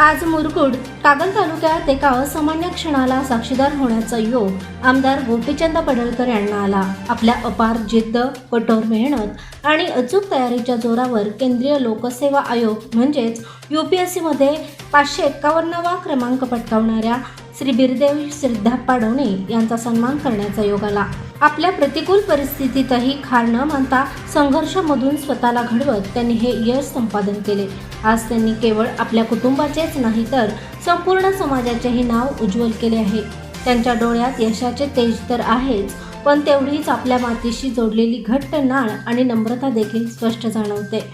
आज मुरकुड कागल तालुक्यात एका असामान्य क्षणाला साक्षीदार होण्याचा योग आमदार गोपीचंद पडळकर यांना आला. आपल्या अपार जिद्द कठोर मेहनत आणि अचूक तयारीच्या जोरावर केंद्रीय लोकसेवा आयोग म्हणजेच यू पी एस सीमध्ये पाचशे एक्कावन्नावा क्रमांक पटकावणाऱ्या श्री बिरदेव श्रद्धाप्पा पाडवणे यांचा सन्मान करण्याचा योग आला. आपल्या प्रतिकूल परिस्थितीतही खार न मानता संघर्षामधून स्वतःला घडवत त्यांनी हे यश संपादन केले. आज त्यांनी केवळ आपल्या कुटुंबाचेच नाही तर संपूर्ण समाजाचेही नाव उज्ज्वल केले आहे. त्यांच्या डोळ्यात यशाचे तेज तर आहेच पण तेवढीच आपल्या मातीशी जोडलेली घट्ट नाळ आणि नम्रता देखील स्पष्ट जाणवते.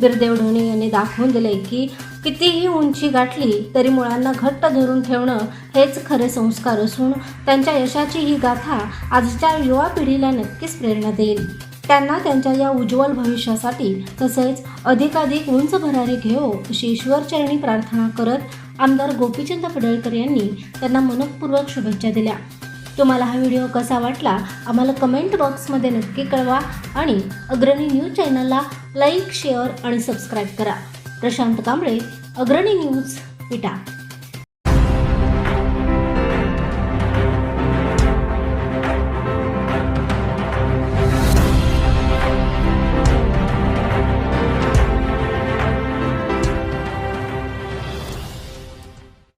बिरदेव ढोणे यांनी दाखवून दिले की कितीही उंची गाठली तरी मुळांना घट्ट धरून ठेवणं हेच खरे संस्कार असून त्यांच्या यशाची ही गाथा आजच्या युवा पिढीला नक्कीच प्रेरणा देईल. त्यांना त्यांच्या या उज्ज्वल भविष्यासाठी तसेच अधिकाधिक उंच भरारी घेऊ अशी ईश्वरचरणी प्रार्थना करत आमदार गोपीचंद पडळकर यांनी त्यांना मनपूर्वक शुभेच्छा दिल्या. तुम्हाला हा व्हिडिओ कसा वाटला? आम्हाला कमेंट बॉक्समध्ये नक्की कळवा आणि अग्रणी न्यूज चॅनलला लाईक शेअर आणि सबस्क्राईब करा. प्रशांत कांबळे अग्रणी न्यूज विटा.